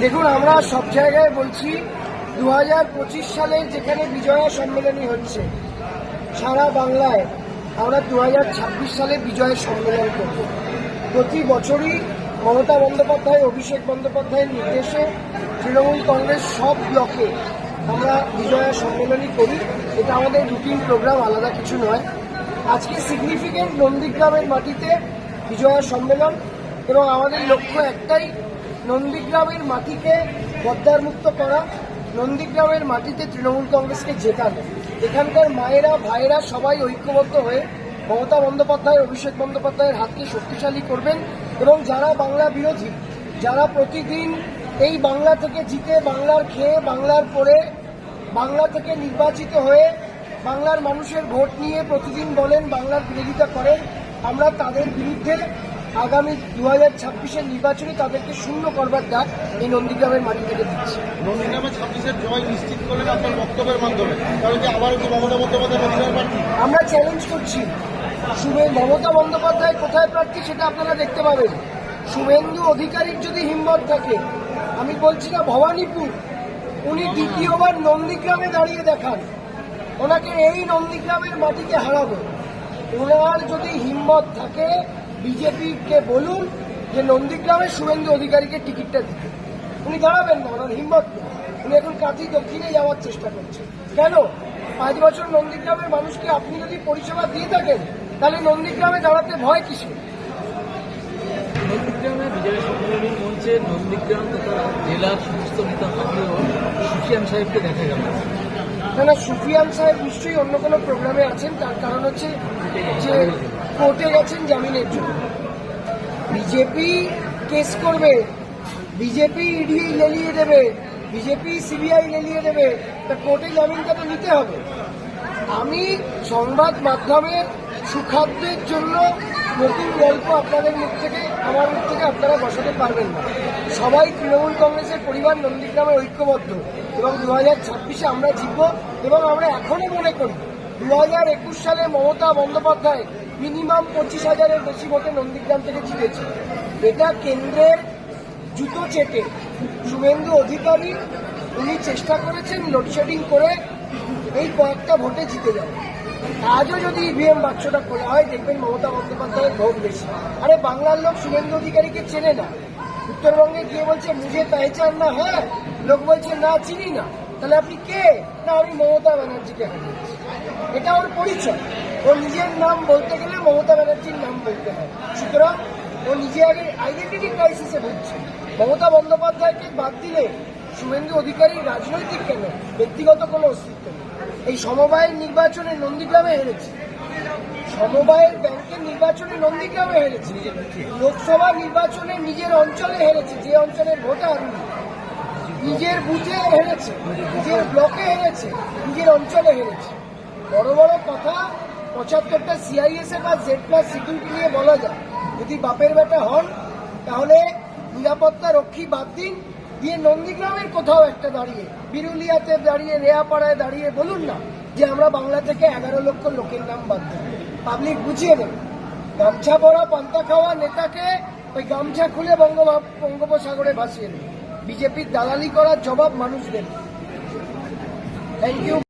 দেখুন, আমরা সব জায়গায় বলছি দু হাজার পঁচিশ সালে যেখানে বিজয়া সম্মেলনী হচ্ছে, সারা বাংলায় আমরা দু হাজার ছাব্বিশ সালে বিজয় সম্মেলন করব। প্রতি বছরই মমতা বন্দ্যোপাধ্যায়, অভিষেক বন্দ্যোপাধ্যায়ের নির্দেশে তৃণমূল কংগ্রেস সব ব্লকে আমরা বিজয়া সম্মেলনী করি। এটা আমাদের রুটিন, প্রোগ্রাম, আলাদা কিছু নয়। আজকে সিগনিফিকেন্ট নন্দীগ্রামের মাটিতে বিজয়া সম্মেলন এবং আমাদের লক্ষ্য একটাই, নন্দীগ্রামের মাটিকে গদ্দার মুক্ত করা, নন্দীগ্রামের মাটিতে তৃণমূল কংগ্রেসকে জেতানো। এখানকার মায়েরা, ভাইয়েরা সবাই ঐক্যবদ্ধ হয়ে মমতা বন্দ্যোপাধ্যায়, অভিষেক বন্দ্যোপাধ্যায়ের হাতকে শক্তিশালী করবেন এবং যারা বাংলা বিরোধী, যারা প্রতিদিন এই বাংলা থেকে জিতে বাংলার খেয়ে বাংলার পরে বাংলা থেকে নির্বাচিত হয়ে বাংলার মানুষের ভোট নিয়ে প্রতিদিন বলেন বাংলার বিরোধিতা করেন আমরা তাদের বিরুদ্ধে আগামী দু হাজার ছাব্বিশের নির্বাচনে তাদেরকে শূন্য করবার ডাক এই নন্দীগ্রামের মাটি থেকে দিচ্ছি। নন্দীগ্রামে ছাব্বিশের জয় নিশ্চিত করলেন আপনার বক্তব্যের মাধ্যমে। কারণ যে আবারও কি মমতা বন্দ্যোপাধ্যায় আমরা চ্যালেঞ্জ করছি। শুভে মমতা বন্দ্যোপাধ্যায় কোথায় প্রার্থী সেটা আপনারা দেখতে পাবেন। শুভেন্দু অধিকারীর যদি হিম্মত থাকে আমি বলছি না ভবানীপুর। উনি দ্বিতীয়বার নন্দীগ্রামে দাঁড়িয়ে দেখান। ওনাকে এই নন্দীগ্রামের মাটিকে হারাবো। ওনার যদি হিম্মত থাকে, বিজেপিকে বলুন যে নন্দীগ্রামের শুভেন্দু অধিকারীকে টিকিটটা দিতে। উনি দাঁড়াবেন না, ওনার হিম্মত উনি এখন কাঁথি দক্ষিণে যাওয়ার চেষ্টা করছেন। কেন? পাঁচ বছর নন্দীগ্রামের মানুষকে আপনি যদি পরিষেবা দিয়ে থাকেন, তাহলে নন্দীগ্রামে দাঁড়াতে ভয় কিসের? নন্দীগ্রামে বিজয় সম্মেলনী মঞ্চে নন্দীগ্রাম তথা জেলার সমস্ত নেতা সাহেবকে দেখা গেল। না। না সুফিয়ান সাহেব নিশ্চয়ই অন্য কোনো প্রোগ্রামে আছেন তার কারণ হচ্ছে যে কোর্টে গেছেন জামিনের জন্য বিজেপি কেস করবে, বিজেপি ইডি লেলিয়ে দেবে, বিজেপি সিবিআই লেলিয়ে দেবে, তা কোর্টে জামিনটা তো নিতে হবে আমি সংবাদ মাধ্যমের সুখাদ্যের জন্য নতুন গল্প আপনাদের মুখ থেকে, আমার মুখ থেকে আপনারা বসাতে পারবেন না। সবাই তৃণমূল কংগ্রেসের পরিবার নন্দীগ্রামে ঐক্যবদ্ধ এবং দু হাজার ছাব্বিশে আমরা জিতব এবং আমরা এখনই মনে করি দু হাজার একুশ সালে মমতা বন্দ্যোপাধ্যায় মিনিমাম পঁচিশ হাজারের বেশি ভোটে নন্দীগ্রাম থেকে জিতেছে। এটা কেন্দ্রের জুতো চেটে। শুভেন্দু অধিকারী, উনি চেষ্টা করেছেন লোডশেডিং করে এই কয়েকটা ভোটে জিতে যাবে আজও যদি ইভিএম বাক্সটা খোলা হয়, দেখবেন মমতা বন্দ্যোপাধ্যায়ের ভোট বেশি। আরে, বাংলার লোক শুভেন্দু অধিকারীকে চেনে না। উত্তরবঙ্গে গিয়ে বলছে, মুঝে পেহচান না হ্যাঁ? লোক বলছে, না, চিনি না। তাহলে আপনি কে? না, আমি মমতা ব্যানার্জিকে এটা ওর পরিচয়। ও নিজের নাম বলতে গেলে মমতা ব্যানার্জির নাম বলতে হয়। সুতরাং ও নিজে আগে আইডেন্টিটি ক্রাইসিসে ভুগছে। মমতা বন্দ্যোপাধ্যায়কে বাদ দিলে শুভেন্দু অধিকারী রাজনৈতিক কেন? ব্যক্তিগত কোনো অস্তিত্ব নেই। এই সমবায়ের নির্বাচনে নন্দীগ্রামে হেরেছে। সমবায়ের ব্যাংকের নির্বাচনে নন্দীগ্রামে হেরেছে। লোকসভা নির্বাচনে নিজের অঞ্চলে হেরেছে, যে অঞ্চলের ভোটার নিজের বুথে হেরেছে, নিজের ব্লকে হেরেছে, নিজের অঞ্চলে হেরেছে। বড় বড় কথা, পঁচাত্তরটা সিআইএসএ বা জেড প্লাস সিকিউরিটি নিয়ে বলা যায়। যদি বাপের বেটা হন, তাহলে নিরাপত্তা রক্ষী বাদ দিন দিয়ে নন্দীগ্রামের কোথাও একটা দাঁড়িয়ে, বিরুলিয়াতে দাঁড়িয়ে, রেয়াপাড়ায় দাঁড়িয়ে বলুন না যে আমরা বাংলা থেকে এগারো লক্ষ লোকের নাম বাদ দেব। পাবলিক বুঝিয়ে দেবে। গামছা পরা, পান্তা খাওয়া নেতাকে ওই গামছা খুলে বঙ্গ বঙ্গোপসাগরে ভাসিয়ে দেবে। বিজেপির দালালি করার জবাব মানুষ দেবে। Thank you